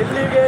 ಎಲ್ಲಿಗೆ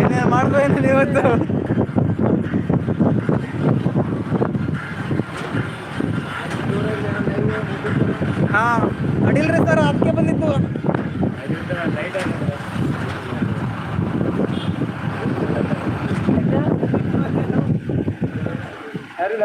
ಏನೇ ಮಾಡ್ಬೇಕು ಇವತ್ತು. ಹಾ ಅಡಿಲ್ರಿ ಸರ್ ಅದಕ್ಕೆ ಬಂದಿತ್ತು ಯಾರಿಲ್ಲ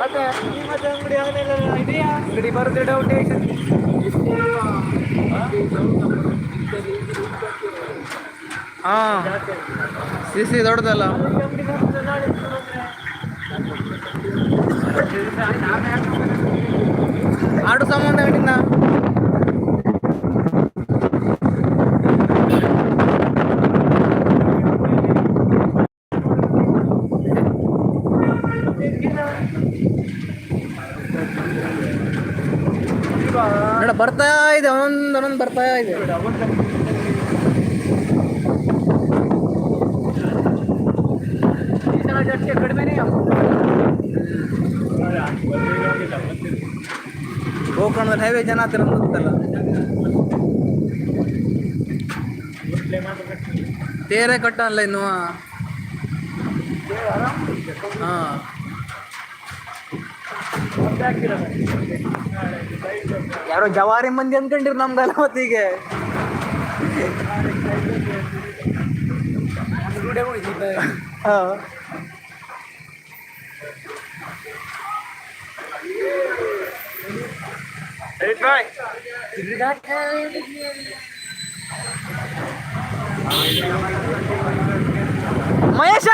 ಮತ್ತೆ ಮತ್ತೆ ಅಂಗಡಿ ಆಮೇಲೆ ಇದೆಯಾ ಅಂಗಡಿ ಬರುತ್ತೆ ಡೌಟ್ ಹಾ ಸಿ ಸಿ ದೊಡ್ಡದಲ್ಲ ಆಡು ಸಾಮಾನು ಅಂಗಡಿನ ನೋಡ ಬರ್ತಾ ಇದೆ, ಒಂದೊಂದು ಒಂದೊಂದು ಬರ್ತಾ ಇದೆ. ಗೋಕರ್ಣದಲ್ಲಿ ಹೈವೇ ಜನ ಹತ್ತಿರ ಗೊತ್ತಲ್ಲ ಕಟ್ಟ ಕಟ್ಟಲ್ಲ ಇನ್ನು. ಹಾ. ಯಾರೋ ಜವಾರಿ ಮಂದಿ ಅಂದ್ಕೊಂಡಿರು ನಮ್ದಲ್ಲ ಮತ್ತೀಗೆ ಹಾ ಮಹೇಶ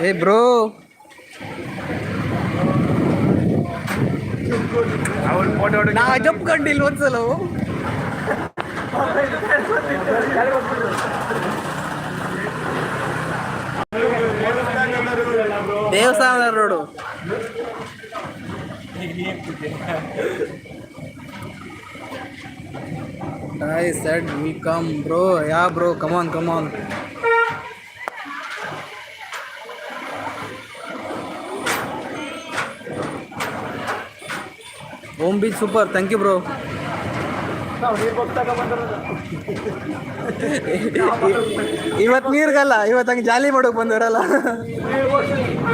ಏ ಬ್ರೋ. ನಾ ಅಜಪ್ ಕಂಡಿಲ್ಲ ಒಂದ್ಸಲ. ದೇವಸ್ಥಾನದ ರೋಡು ನೈ said we come bro yeah bro come on come on. ಓಮ್ ಬಿ ಸೂಪರ್ ಥ್ಯಾಂಕ್ ಯು ಬ್ರೋ ಇವತ್ತು ನೀರ್ಗಲ್ಲ ಇವತ್ತು ಹಂಗೆ ಜಾಲಿ ಮಾಡೋಕೆ ಬಂದವರಲ್ಲ.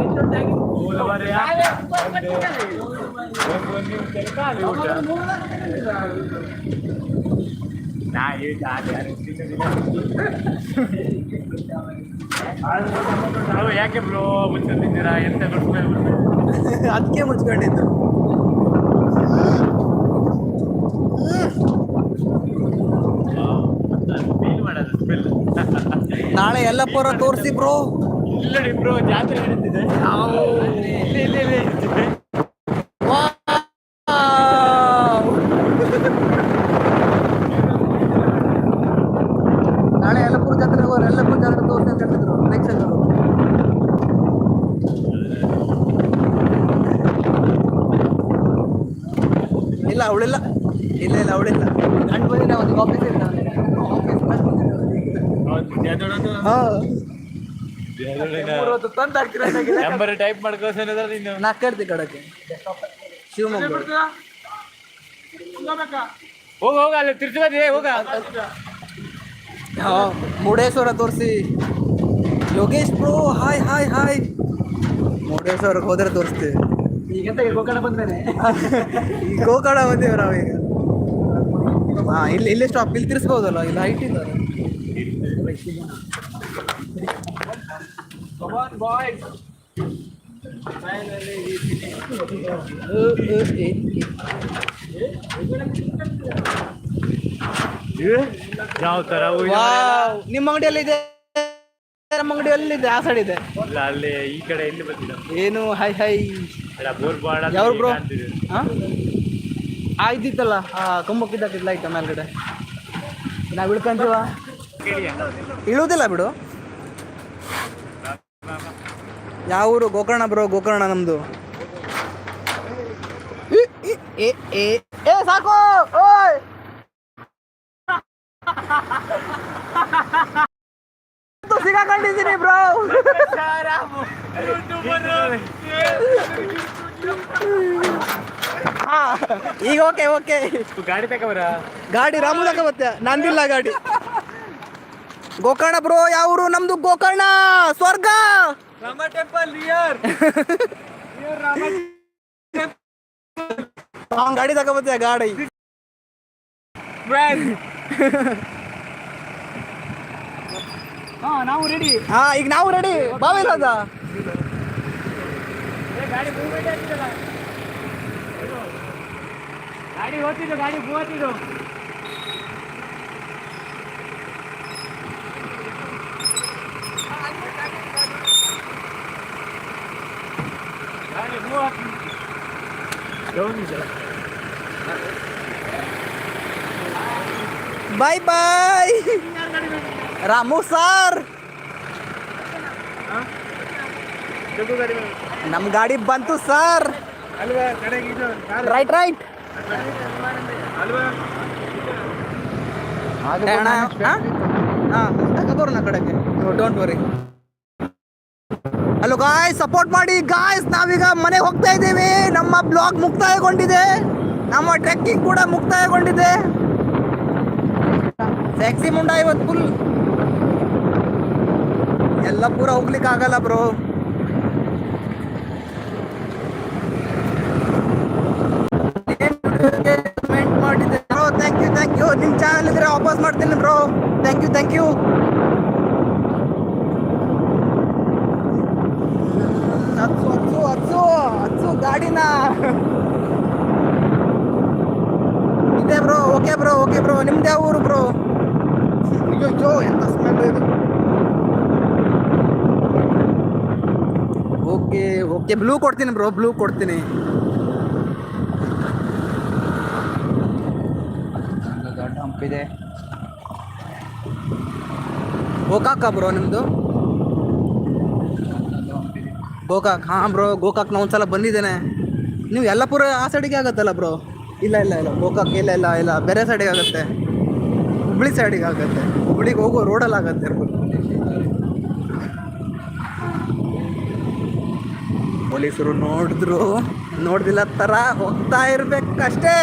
ಇಲ್ಲ ನಾವು ಯಾಕೆ ಬ್ರೋ ಮುಚ್ಚಿದ್ದೀರಾ ಎಂತ ಅದಕ್ಕೆ ಮುಚ್ಕೊಂಡಿದ್ದು. ನಾಳೆ ಎಲ್ಲ ಪೂರ ತೋರಿಸಿ ಬ್ರೋ. ಇಲ್ಲಡಿ ಬ್ರೋ ಜಾತ್ರೆ ನಡೀತಿದೆ. ಇಲ್ಲಿ ಇಲ್ಲಿ ಇಲ್ಲಿ ಇರ್ತಿದೆ. ನಾಳೆ ಎಲ್ಲಪುರ ಜಾತ್ರೆ ಹೋಗೋರು ಎಲ್ಲಪುರ ಜಾತ್ರೆ ತೋರಿಸಿ ಅಂತ ಹೇಳ್ತಿದ್ರು ನೆಕ್ಸ್ಟ್ ಇಲ್ಲ ಅವಳಿಲ್ಲ. ಇಲ್ಲ ಇಲ್ಲ ಅವಳಿಲ್ಲ. ಗಂಡು ಬಂದಿಲ್ಲ ಒಂದು ಆಫೀಸ್ ಇಲ್ಲ. ಜಾತ್ರೆನ ನಂಬರ್ ಟೈಪ್ ಮಾಡ್ಕೋಸೇನದ ನೀನು. ನಾ ಕೇಳ್ತಿ ಕಡಕ್ಕೆ. ಶಿವಮೊಗ್ಗ. ಹೋಗ ಹೋಗ ಅಲ್ಲಿ ತಿರ್ಚಿ ಹೋಗ. ಮುರುಡೇಶ್ವರ ತೋರಿಸಿ. Yogesh bro hi hi hi. ಮುರುಡೇಶ್ವರಕ್ಕೆ ಹೋದ್ರೆ ತೋರಿಸ್ತೀವಿ. ಈಗಂತ ಗೋಕರ್ಣ ಬಂದೇನೆ ಈ ಗೋಕರ್ಣ ಬಂದೀವಿ ಈಗ. ಹಾ ಇಲ್ಲಿ ಇಲ್ಲೇ ಸ್ಟಾಪ್ ಇಲ್ಲಿ ತಿರ್ಸ್ಬೋದಲ್ಲ ಇಲ್ಲಿ ಹೈಟ್ ಯಾವ ತರ ನಿಮ್ಮ ಅಂಗಡಿಯಲ್ಲಿ ಇದೆ? ನಮ್ಮ ಅಂಗಡಿಯಲ್ಲಿ ಇದೆ ಆ ಸೈಡ್ ಇದೆ. ಇಲ್ಲ ಅಲ್ಲಿ ಈ ಕಡೆ ಇಲ್ಲಿ ಬಂದಿಲ್ಲ ಏನು? ಹೈ ಹೈ ಬೋರ್ ಬಾಳ ಯಾವ್ರು ಬ್ರೋ ಹಾ ಆ? ಇದ್ದಿತ್ತಲ್ಲ ಆ ಕಂಬಕ್ಕಿದ್ದಕ್ಕಿದ್ ಲೈಟ್ ಮೇಲ್ಗಡೆ. ನಾವು ಇಳ್ಕೊಂತೀವ? ಇಳುವುದಿಲ್ಲ ಬಿಡು. ಯಾವ ಊರು? ಗೋಕರ್ಣ ಬ್ರೋ ಗೋಕರ್ಣ ನಮ್ದು. ಏ ಸಾಕು! ಓಯ್! ಅಂತೂ ಸಿಗಾಕೊಂಡಿದ್ದೀನಿ ಬ್ರೋ? ಈಗ ಓಕೆ ಓಕೆ. ಗಾಡಿ ತಗೋಬರ? ಗಾಡಿ ರಾಮು ತಗೋಬತ್ತೆ. ನಂದಿಲ್ಲ ಗಾಡಿ. ಗೋಕರ್ಣ ಬ್ರೋ ಯಾವೂರು ನಮ್ದು ಗೋಕರ್ಣ ಸ್ವರ್ಗ! ರಾಮ ಟೆಂಪಲ್ ನಿಯರ್ ಅವ್ನ್ ಗಾಡಿ ತಗೋಬತ್ತೆ ಗಾಡಿ? ಹಾ ನಾವು ರೆಡಿ ಹಾ ಈಗ ನಾವು ರೆಡಿ ಬಾವಿಲ್ಲದ ಗಾಡಿ ಮೂವ್ಮೆಂಟ್ ಆಗ್ತಿದಲ್ಲ ಗಾಡಿ ಓದ್ತಿದ್ದು ಗಾಡಿ ಮೂವತ್ತಿದ್ದು ಬಾಯ್ ಬಾಯ್ ರಾಮು ಸರ್ ನಮ್ ಗಾಡಿ ಬಂತು ಸರ್ ರೈಟ್ ರೈಟ್ ಹಾಂ. ತಗೋಬರೋಣ ಕಡೆಗೆ. Don't worry hello guys support ಮಾಡಿ. ಗಾಯ್ಸ್ ನಾವೀಗ ಮನೆಗೆ ಹೋಗ್ತಾ ಇದ್ದೀವಿ. ನಮ್ಮ ಬ್ಲಾಗ್ ಮುಕ್ತಾಯಗೊಂಡಿದೆ. ನಮ್ಮ ಟ್ರೆಕ್ಕಿಂಗ್ ಕೂಡ ಮುಕ್ತಾಯಗೊಂಡಿದೆ. ಟ್ಯಾಕ್ಸಿ ಮುಂಡ ಇವತ್ತು ಫುಲ್ ಎಲ್ಲ ಪೂರ ಹೋಗ್ಲಿಕ್ಕೆ ಆಗಲ್ಲ bro thank you thank you ನಿಮ್ಮ ಚಾನಲ್ ಇದ್ರೆ ವಾಪಸ್ ಮಾಡ್ತೀನಿ bro thank you thank you ಗಾಡಿನ. ಇದೆ bro, okay bro okay bro, ನಿಮ್ದು ಊರು ಬ್ರೋ. ಅಯ್ಯೋ ಎಂತ ಸ್ಮೆಲ್ ಇದು. ಓಕೆ ಓಕೆ ಬ್ಲೂ ಕೊಡ್ತೀನಿ ಬ್ರೋ ಬ್ಲೂ ಕೊಡ್ತೀನಿ. ದೊಡ್ಡ ಹಂಪ್ ಇದೆ ಗೋಕಾಕ ಬ್ರೋ ನಿಮ್ಮದು ಗೋಕಾಕ್. ಹಾಂ ಬ್ರೋ ಗೋಕಾಕ್ ನಾ ಒಂದ್ಸಲ ಬಂದಿದ್ದೇನೆ. ನೀವು ಯಲ್ಲಪುರ ಆ ಸೈಡಿಗೆ ಆಗುತ್ತಲ್ಲ ಬ್ರೋ? ಇಲ್ಲ ಇಲ್ಲ ಇಲ್ಲ. ಗೋಕಾಕ್, ಇಲ್ಲ ಇಲ್ಲ ಇಲ್ಲ. ಬೇರೆ ಸೈಡಿಗೆ ಆಗುತ್ತೆ. ಹುಬ್ಳಿ ಸೈಡಿಗೆ ಆಗುತ್ತೆ. ಹುಬ್ಳಿಗೆ ಹೋಗೋ ರೋಡಲ್ಲಿ ಆಗುತ್ತೆ ಪೊಲೀಸರು ನೋಡಿದ್ರು. ನೋಡ್ದಿಲ್ಲ ಥರ ಹೋಗ್ತಾ ಇರ್ಬೇಕಷ್ಟೇ.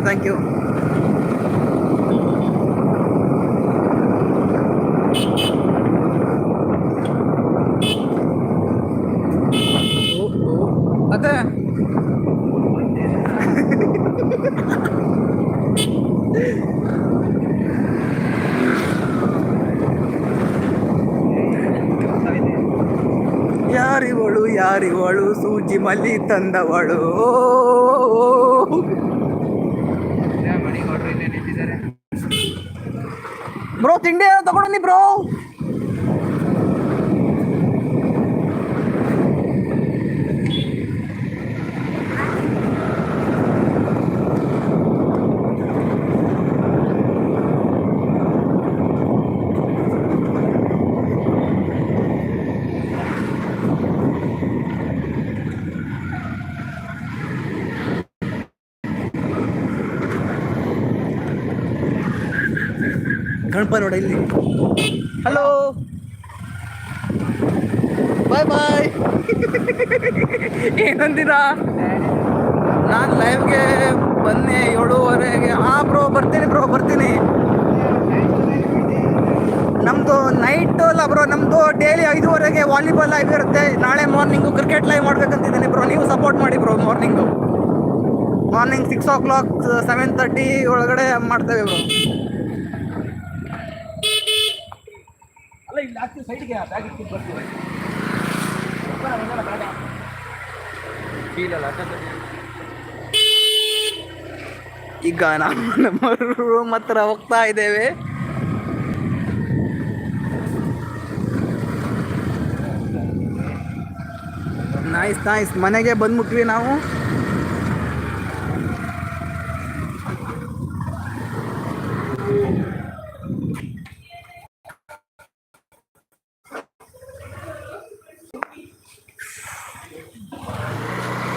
ಥ್ಯಾಂಕ್ ಯು ಅದೇ ಯಾರಿವಳು ಯಾರಿವಳು ಸೂಜಿ ಮಲ್ಲಿ ತಂದವಳು ಮನೆಗೆ ಹೊರಟ್ರು ಇಲ್ಲೇ ನಿಂತಿದ್ದಾರೆ ಬ್ರೋ ತಿಂಡಿ ಏನೋ ತಗೊಂಡಿ ಬ್ರೋ ಗಣಪ ನೋಡ ಇಲ್ಲಿ ಹಲೋ ಬಾಯ್ ಬಾಯ್ ಏನಂದಿರಾ? ನಾನು ಲೈವ್ಗೆ ಬನ್ನಿ ಏಳುವರೆಗೆ. ಹಾಂ ಬ್ರೋ ಬರ್ತೀನಿ ಬ್ರೋ ಬರ್ತೀನಿ. ನಮ್ಮದು ನೈಟ್ ಅಲ್ಲ ಬ್ರೋ ನಮ್ಮದು ಡೈಲಿ ಐದುವರೆಗೆ ವಾಲಿಬಾಲ್ ಲೈವ್ ಇರುತ್ತೆ. ನಾಳೆ ಮಾರ್ನಿಂಗು ಕ್ರಿಕೆಟ್ ಲೈವ್ ಮಾಡ್ಬೇಕಂತಿದ್ದೀನಿ ಬ್ರೋ ನೀವು ಸಪೋರ್ಟ್ ಮಾಡಿ bro morning morning six o'clock seven thirty ಒಳಗಡೆ ಮಾಡ್ತೇವೆ ಬ್ರೋ ಇಲ್ಲಿ ಹಾಕ್ತೀವಿ ಸೈಡ್ಗೆ ಬ್ಯಾಗ್ ಇಟ್ಕೊಂಡು ಬರ್ತೀವಿ. ಈಗ ನಾವು ನಮ್ಮ ರೂಮ್ ಹತ್ರ ಹೋಗ್ತಾ ಇದ್ದೇವೆ. ನೈಸ್ ನಾಯ್ಸ್ ಮನೆಗೆ ಬಂದ್ಬಿಟ್ವಿ ನಾವು.